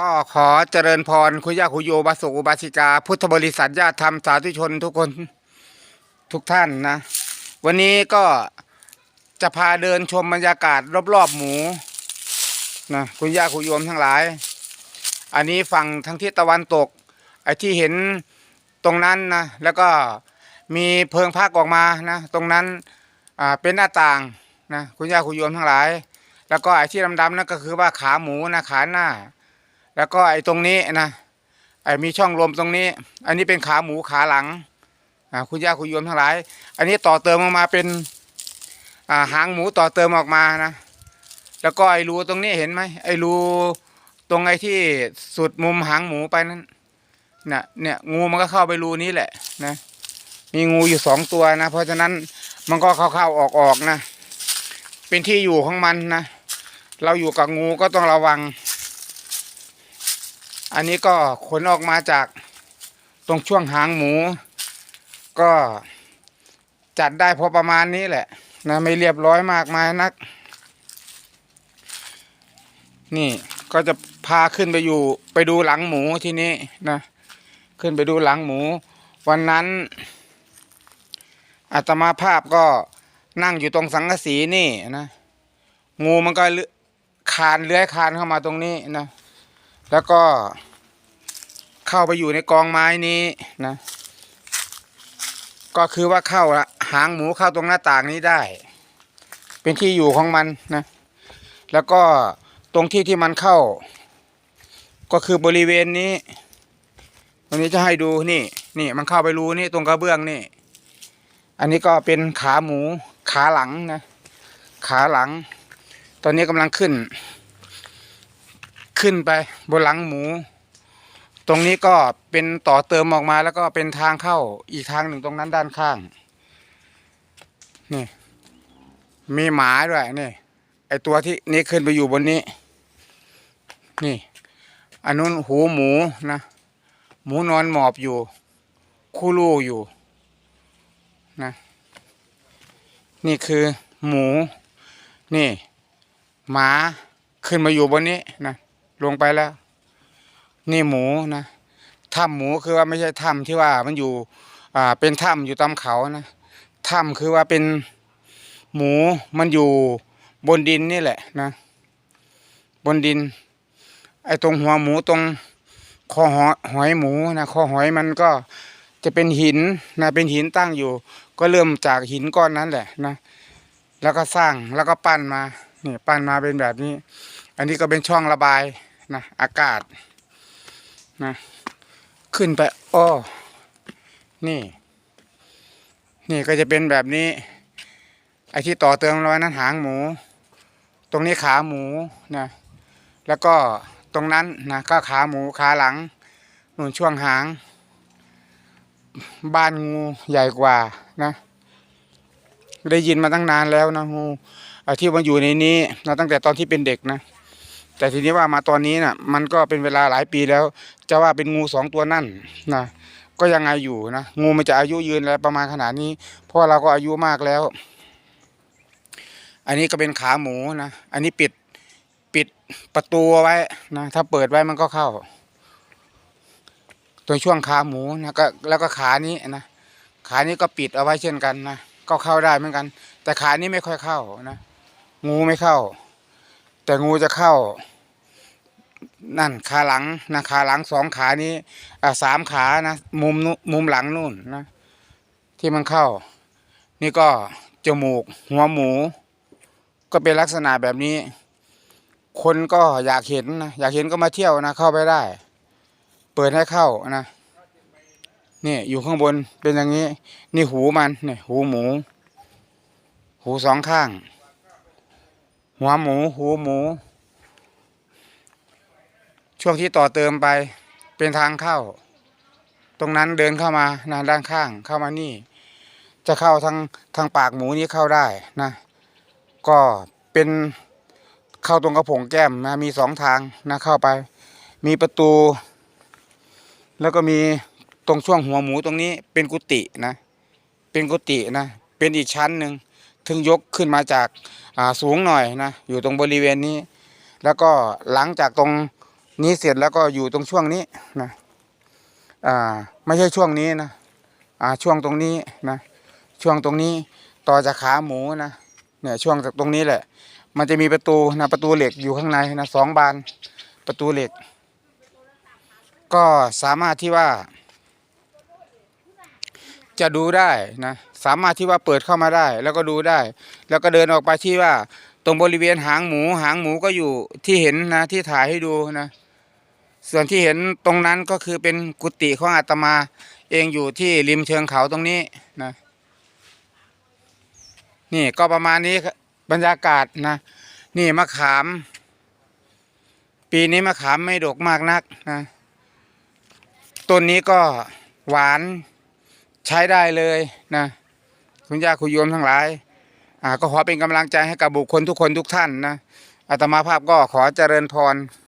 ก็ขอเจริญพรคุณย่าคุณโยบาสุอุบาสิกา พุทธบริษัทญาติธรรมสาธุชนทุกคนทุกท่านนะ วันนี้ก็จะพาเดินชมบรรยากาศรอบๆหมูนะคุณย่าคุณโยมทั้งหลาย อันนี้ฝั่งทางทิศตะวันตก ไอ้ที่เห็นตรงนั้นนะแล้วก็มีเพิงพักออกมานะตรงนั้นอ่าเป็นหน้าต่างนะคุณย่าคุณโยมทั้งหลาย แล้วก็ไอ้ที่ดำๆนั่นก็คือว่าขาหมูนะขาหน้า แล้วก็ไอ้ตรงนี้นะไอ้มีช่องลมตรงนี้ อันนี้เป็นขาหมูขาหลังอ่าคุณย่าคุณโยมทั้งหลาย อันนี้ต่อเติมออกมาเป็นอ่าหางหมูต่อเติมออกมานะ แล้วก็ไอ้รูตรงนี้เห็นไหมไอ้รูตรงไอ้ที่สุดมุมหางหมูไปนั้นน่ะเนี่ยงูมันก็เข้าไปรูนี้แหละนะมีงูอยู่สองตัวนะ เพราะฉะนั้นมันก็เข้าๆออกๆนะ เป็นที่อยู่ของมันนะ เราอยู่กับงูก็ต้องระวัง อันนี้ก็ขนออกมาจากตรงช่วงหางหมู ก็จัดได้พอประมาณนี้แหละนะไม่เรียบร้อยมากมายนัก นี่ก็จะพาขึ้นไปอยู่ไปดูหลังหมูที่นี้นะ ขึ้นไปดูหลังหมู วันนั้นอาตมาภาพก็นั่งอยู่ตรงสังกะสีนี่นะ งูมันก็เลื้อคานเลื้อยคานเข้ามาตรงนี้นะ แล้วก็เข้าไปอยู่ในกองไม้นี้นะ ก็คือว่าเข้าละหางหมูเข้าตรงหน้าต่างนี้ได้ เป็นที่อยู่ของมันนะ แล้วก็ตรงที่ที่มันเข้า ก็คือบริเวณนี้ตรงนี้จะให้ดูนี่นี่มันเข้าไปรูนี่ตรงกระเบื้องนี่ อันนี้ก็เป็นขาหมูขาหลังนะ ขาหลัง ตอนนี้กำลังขึ้น ขึ้นไปบนหลังหมู ตรงนี้ก็เป็นต่อเติมออกมาแล้วก็เป็นทางเข้าอีกทางหนึ่งตรงนั้นด้านข้าง นี่ มีหมาด้วยนี่ไอตัวที่นี่ขึ้นไปอยู่บนนี้ นี่อันนู้นหูหมูนะ หมูนอนหมอบอยู่ คู่ลูอยู่นะ นี่คือหมู นี่ หมาขึ้นมาอยู่บนนี้นะ ลงไปแล้ว นี่หมูนะถ้ำหมูคือว่าไม่ใช่ถ้ำที่ว่ามันอยู่ อ่า เป็นถ้ำอยู่ตามเขานะถ้ำคือว่าเป็นหมูมันอยู่บนดินนี่แหละนะ บนดิน ไอ้ตรงหัวหมูตรงคอหอหอยหมูนะคอหอยมันก็จะเป็นหินนะเป็นหินตั้งอยู่ ก็เริ่มจากหินก้อนนั้นแหละนะแล้วก็สร้างแล้วก็ปั้นมาเนี่ยปั้นมาเป็นแบบนี้ อันนี้ก็เป็นช่องระบาย นะอากาศนะขึ้นไปอ้อนี่ นี่ก็จะเป็นแบบนี้ ไอ้ที่ต่อเติมร้อยนั้นหางหมู ตรงนี้ขาหมูนะแล้วก็ตรงนั้นนะก็ขาหมูขาหลังนูนช่วงหาง บ้านงูใหญ่กว่านะ ได้ยินมาตั้งนานแล้วนะงูไอที่มันอยู่ในนี้นะตั้งแต่ตอนที่เป็นเด็กนะ แต่ทีนี้ว่ามาตอนนี้น่ะ มันก็เป็นเวลาหลายปีแล้ว จะว่าเป็นงูสองตัวนั่นนะก็ยังไงอยู่นะงูมันจะอายุยืนอะไรประมาณขนาดนี้เพราะเราก็อายุมากแล้ว อันนี้ก็เป็นขาหมูนะอันนี้ปิดปิดประตูไว้นะถ้าเปิดไว้มันก็เข้า ตัวช่วงขาหมูนะก็แล้วก็ขานี้นะขานี้ก็ปิดเอาไว้เช่นกันนะก็เข้าได้เหมือนกัน แต่ขานี้ไม่ค่อยเข้านะงูไม่เข้า แต่งูจะเข้า นั่นขาหลังนะขาหลังสองขานี้อ่าสามขานะมุมมุมหลังนู่นนะที่มันเข้า นี่ก็จมูก หัวหมู ก็เป็นลักษณะแบบนี้ คนก็อยากเห็นนะอยากเห็นก็มาเที่ยวนะเข้าไปได้ เปิดให้เข้านะนี่อยู่ข้างบนเป็นอย่างนี้ นี่หูมันนี่หูหมู หูสองข้าง หัวหมู หูหมู ช่วงที่ต่อเติมไปเป็นทางเข้า ตรงนั้นเดินเข้ามานะด้านข้างเข้ามานี่ จะเข้าทางทางปากหมูนี้เข้าได้นะ ก็เป็นเข้าตรงกระผงแก้มนะมีสองทางนะเข้าไป มีประตู แล้วก็มีตรงช่วงหัวหมูตรงนี้เป็นกุฏินะ เป็นกุฏินะ เป็นอีกชั้นหนึ่งถึงยกขึ้นมาจากาสูงหน่อยนะ อยู่ตรงบริเวณนี้ แล้วก็หลังจากตรง นี้เสร็จแล้วก็อยู่ตรงช่วงนี้นะอ่าไม่ใช่ช่วงนี้นะอ่าช่วงตรงนี้นะช่วงตรงนี้ต่อจากขาหมูนะเนี่ยช่วงจากตรงนี้แหละ มันจะมีประตูนะประตูเหล็กอยู่ข้างในนะสองบานประตูเหล็ก ก็สามารถที่ว่า จะดูได้นะสามารถที่ว่าเปิดเข้ามาได้ แล้วก็ดูได้ แล้วก็เดินออกไปที่ว่า ตรงบริเวณหางหมู หางหมูก็อยู่ที่เห็นนะที่ถ่ายให้ดูนะ ส่วนที่เห็นตรงนั้นก็คือเป็นกุฏิของอาตมาเองอยู่ที่ริมเชิงเขาตรงนี้นะนี่ก็ประมาณนี้บบรรยากาศนะ นี่มะขาม ปีนี้มะขามไม่ดกมากนักนะต้นนี้ก็หวานใช้ได้เลยนะคุณย่าคุณโยมทั้งหลายอ่าก็ขอเป็นกำลังใจให้กับบุคคลทุกคนทุกท่านนะอาตมาภาพก็ขอเจริญพร